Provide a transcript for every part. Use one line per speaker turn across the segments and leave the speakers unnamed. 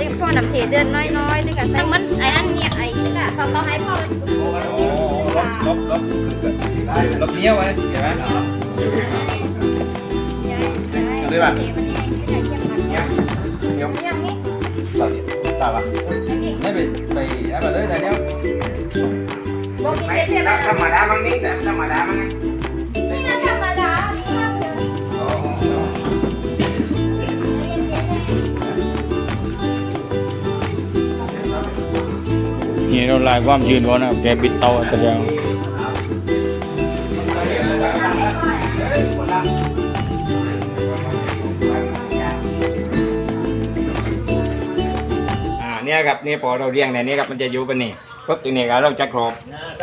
ด้วยพ่อน้ำเทเดือนน้อยๆด้วยกันทั้งมันไอ้นั่นเนี่ยไอ้นี่ค่ะเขาเขาให้พ่อ
โอ้ลบลบลบลบเนี้ยไว้เห็นไหมได้ป่ะเนี้ยเนี้ยวตาตาป่ะไม่ไปไปอะไรเลยแต่เนี้ย
ไม่ธรรมดามั้งนี่แต่ธรรมดามั้ง
นี่เราลายความยืนก่อนนะครับแกบิดเตาแสดง啊
อ่าเนี่ยครับนี่พอเราเรียงในนี้ครับมันจะอยู่เป็นนี่ปุ๊บตัวนี้ก็เราจะครบ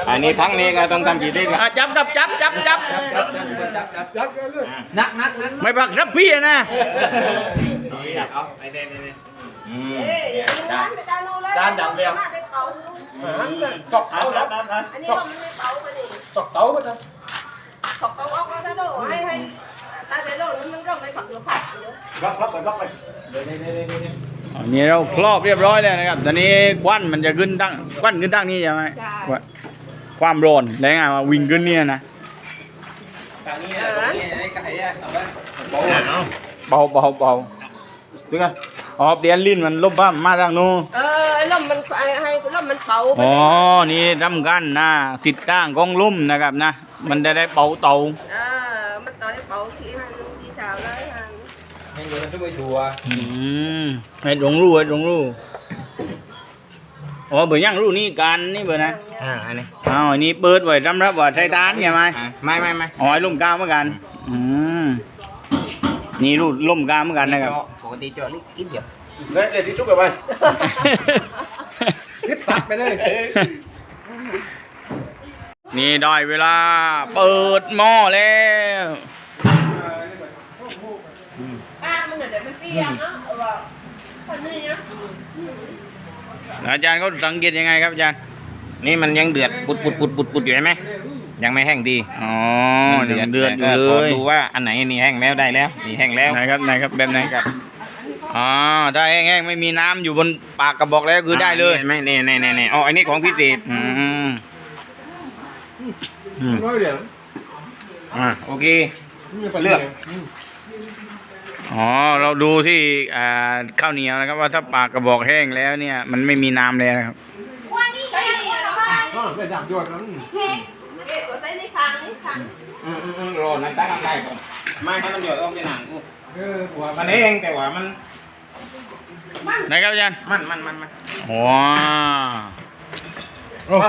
อันนี้ทั้งนี้ก็ต้องทำกี่ทีอะจับจับจับจับจับนักนักนัก
ไม่ปักรับพี่อะนะ
เอาไอ้เนี่ยเนี่ยอืมด้านดั งเดียวตกเตาแล้ว
อันนี้มันไม่เป่ามานี่
ตกเตาไปจ้ะ
ตกเตาออกมาถ้าโดให้ให้ตาไปโดนมันต้องไปผักหรือผักเยอะ
ล็อกล็อกไปล็อกไปเดี๋ยวเดี๋ยวเดี๋ยวเดี๋ยว
อันนี้เราครอบเรียบร้อยแล้วนะครับ ตอนนี้ควันมันจะขึ้นตั้งควันขึ้นตั้งนี้ใช่ไหมควันความร้อนแรงอะวิ่งขึ้นเนี่ยนะ
ทางนี้อะตรงนี้ไอ้ไก่อะเอาไว้บอกเนาะ
เบาเบาเบาดูกันอ๋อเดียนลิ้นมันลบบ้ามมาทางนู้น
เออ ลมมันให้ลมมันเป่า
อ๋อ นี่ทำกันนะติดตั้งกล้องลุ่มนะครับนะ มันจะได้เป่าเตา
เออมันต่อได้เป่าขี้ให้ลูกขี้เท้าเลยฮะ
ให้เงินมันช่วยทัว
อืมให้หลงรู้ให้หลงรู้อ๋อเบอร์ยังรู้นี่กันนี่เบอร์นะ
อ่าอันนี้
อ้าวอันนี้เปิดไว้สำหรับว่าใช้ทานใช่ไหม
อ่าไม่ไม่ไม่
อ๋อไอ้ล่มกลางเหมือนกัน อืมนี่รูดล่มกลางเหมือนกันนะครับ
ปกติจอดลิกินเดียว
เล่นเลยที่ทุกข์กันไป
รีบตัดไปเลย
นี่ได้เวลา เปิดหม้อแล้ว
ป้ามันเดี๋ยวมันเตี้ยเนาะเออคนนี้นะ
อาจารย์เขาสังเกตยังไงครับอาจารย์
นี่มันยังเดือดปุดปุดปุดปุดปุดอยู่ใช่ไหม ยังไม่แห้งดี
อ๋อยังเดือดอยู่
ก็
เล
ขอยดูว่าอันไหนนี่แห้งแล้วได้แล้ว นี่แห้งแล้ว
ไหนครับไหนครับแบบไหนครับ อ๋อถ้าแห้งๆไม่มีน้ำอยู่บนปากกระบอกแล้วคือได้เลย
ไม่นี่นี่นี่นี่อ๋ออันนี้ของพิเศษ
อืม
อืม
ร้อยเดียว
อ่าโอเค เลือก
อ๋อเราดูที่อ่าข้าวเหนียวนะครับ ว่าถ้าปากกระบอกแห้งแล้วเนี่ย มันไม่มีน้ำแล้วนะครับ
ใช่ดีเนาะค่ะ
ก็ไปจับยอดนั้น
เอ๊ะตัวใส่ในคางนี่คาง
อืมอืมอืมรอนั่นตั้งได้ก่อนไม่ให้มันเดือดออกจากหนังกู
เออหัว
มันเองแต่ว่ามัน
ไหนครับอาจารย์
มันมันมันมัน
ว้า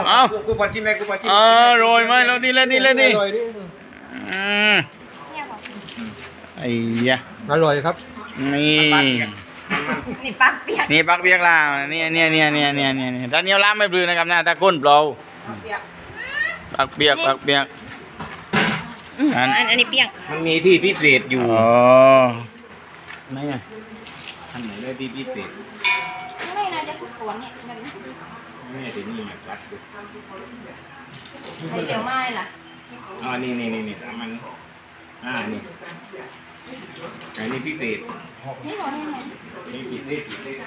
เอ้า
กูกูปอชิมเลยกูปอชิม
เออโรยไหมเราดีเลยดีเลยดี
อร่อยดิ
อืมไอ้ยะ
อร่อยครับ
นี่
นี่ปักเปียก
นี่ปักเบียกลาวเนี่ยเนี่ยเนี่ยเนี่ยเนี่ยเนี่ยเนี่ยถ้าเหนียวล้ามไม่ปลือนะครับนะถ้าก้นเปล่า
เปียก
ปักเบียกปักเบียกอัน
อันอันนี้เปียก
มันมีที่พิเศษอยู่
อ๋อ
ไหนอะ อันไหนเลยที่พิเศษ
ไม่น่าจะสุกตัวเนี่ยมัน
นี่ที่นี่เนี่ยรัดดู
ใช้เดี๋ยวไม่ล่ะ
อ๋อนี่นี่นี่นี่สามันอ่านี่อันนี้พิเศษ
นี่หรอนี่ไง
นี่พิเศษพิเศษ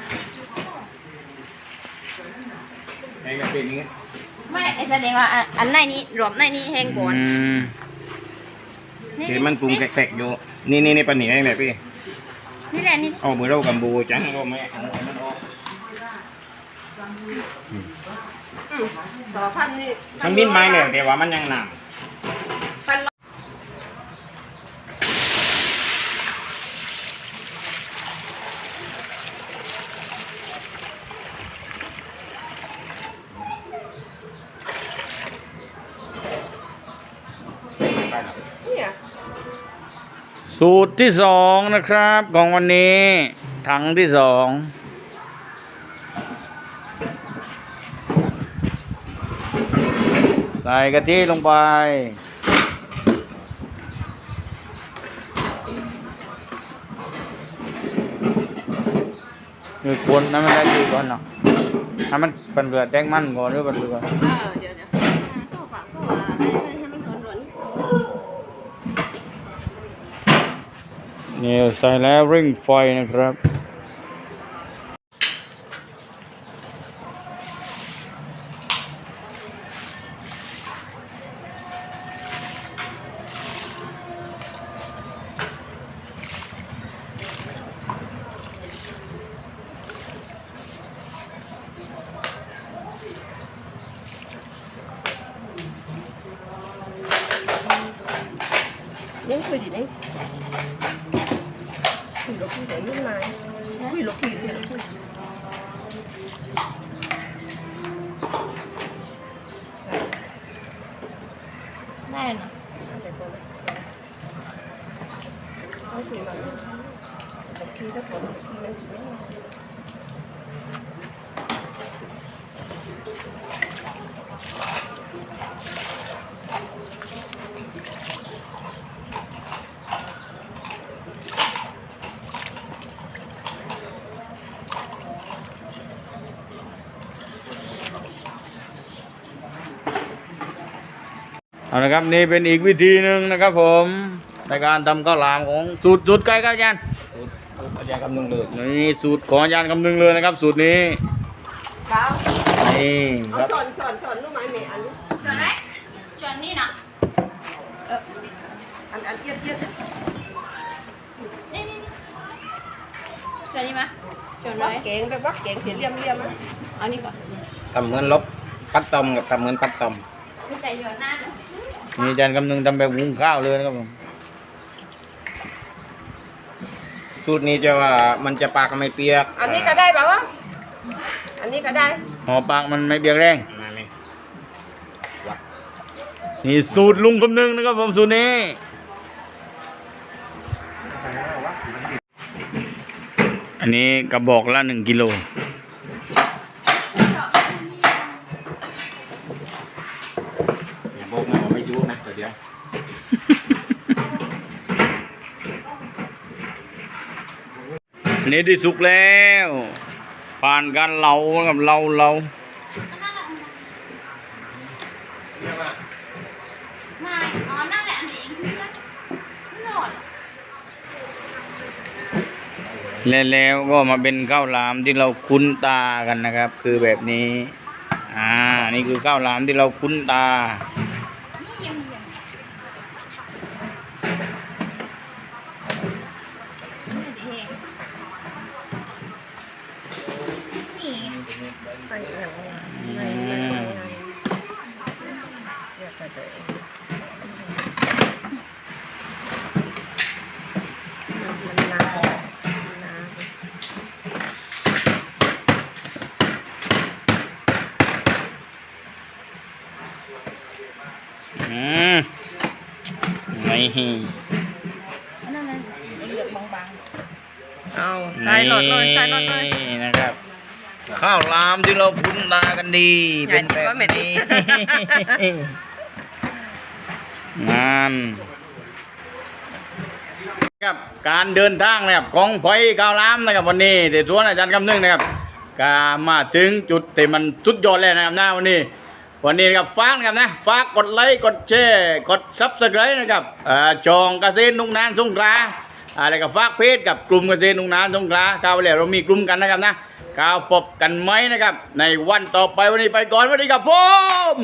ไอ้ก็เป็นอย่างงี้
ไม่ไอแสดงว่าอันอันไหนนี้รวมไหนนี้แห้งก่อน
อืม
เดี๋ยวมันปรุงแตกๆอยู่นี่นี่นี่ปลาหนีไอ้ไหนพี่
นี่แหละนี่
เอาเบอร์เรากัมบูจังก็ไม่เอามันออก
ต่อพันนี่
มันบินไม้เลยแต่ว่ามันยังหนาม
พัน
ไปหรอก
เนี่ย
สูตรที่สองนะครับ ของวันนี้ ถังที่สองใส่กะทิลงไป คือคนนั้นมันได้ดีก่อนเนาะถ้ามันเป็นเรือแตงมันก่อนหรือเป็นเรือ
เออเดี๋ยวเดี๋ยวตัวฝากตัวให้ให้มันร้อน
นี่ใส่แล้วริ่งไฟนะครับ
ได้เน
เอา
ละครับนี่เป็นอีกวิธีหนึ่งนะครับผมในการทำข้าวหลามของสูตรสูตรไก่ครับอาจารย์
อาจารย์กำลังเลย
นี่สูตรของอาจารย์คำนึงเลยนะครับ สูตรนี้
cao
นี่ค
เอา
รับ
tròn tròn tròn lúc mà mẹ ăn
จนไหมจนนี่เนาะ
ăn ăn yên yên
นี่นี่นี่จนนี่มะจนเลย
bắt kén cái bắt kén thì liêm liêm á
เอานี่ก่อน
ทำเหมือนลบปัดตอมกับทำเหมือนปัดตอม
ไม่ใส่หยอดหน้าเนาะ
นี่อาจารย์คำนึงทำแบบหุงข้าวเลยนะครับผม
สูตรนี้จะว่ามันจะปากไม่เปียก
ăn đi cả đây bảo á ăn đi cả đây
ห่อปากมันไม่เบียกแรง
มาไหม
นี่สูตรลุงคำนึงนะครับผมสูตรนี้อันนี้กระบอกละหนึ่งกิโล
อย่าบ อกนะว่าไม่จุนะเดี๋ยว
อันนี้ที่สุกแล้ว ผ่านการเหลากับเหลาเหลา
ไม่อ๋อนั่นแหละอันนี้คือโหนด
และแล้วก็มาเป็นข้าวหลามที่เราคุ้นตากันนะครับ คือแบบนี้ อ่า นี่คือข้าวหลามที่เราคุ้นตา
นี่ยังยัง อ
งนี่ไงใส่ออยากใส่
ไปมน
น้ำน้ำอ่าไม่นั้นนะเหลืองบาง
Ờ, thay lọt rồi, thay lọt rồi.
นี่นะครับ ข้าวหลามที่เราคุ้นตากันดี
ใหญ่
เป็น
จริง
แบบ
ว่าเหม็น
นี้งานครับการเดินทางนะครับของพอยข้าวหลามนะครับวันนี้เดี๋ยวชวนอาจารย์คำนึงนะครับก็มาถึงจุดที่มันสุดยอดแล้วนะครับหน้าวันนี้ วันนี้นะครับฝากนะครับนะฝากกดไลค์กดแชร์กดซับสไครต์นะครับเอ่อจองเกษตรนุ่งนานสงขลา อะไรก็ฝากเพจกับกลุ่มเกษตรนุ่งนานสงขลาก้าวแล้วเรามีกลุ่มกันนะครับนะก้าวพบกันไหมนะครับ ในวันต่อไปวันนี้ไปก่อนสวัสดีครับผม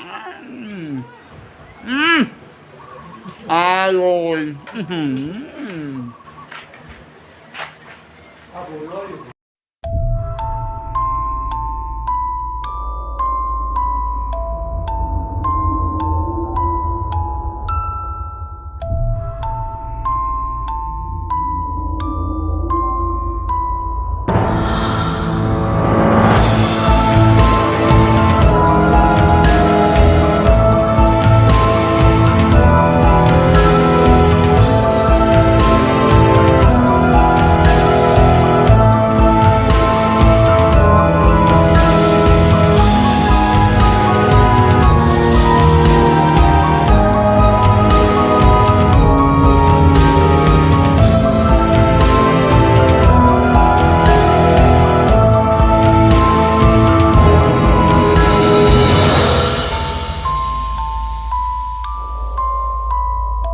อืมอืมอร่อยอื้อหือ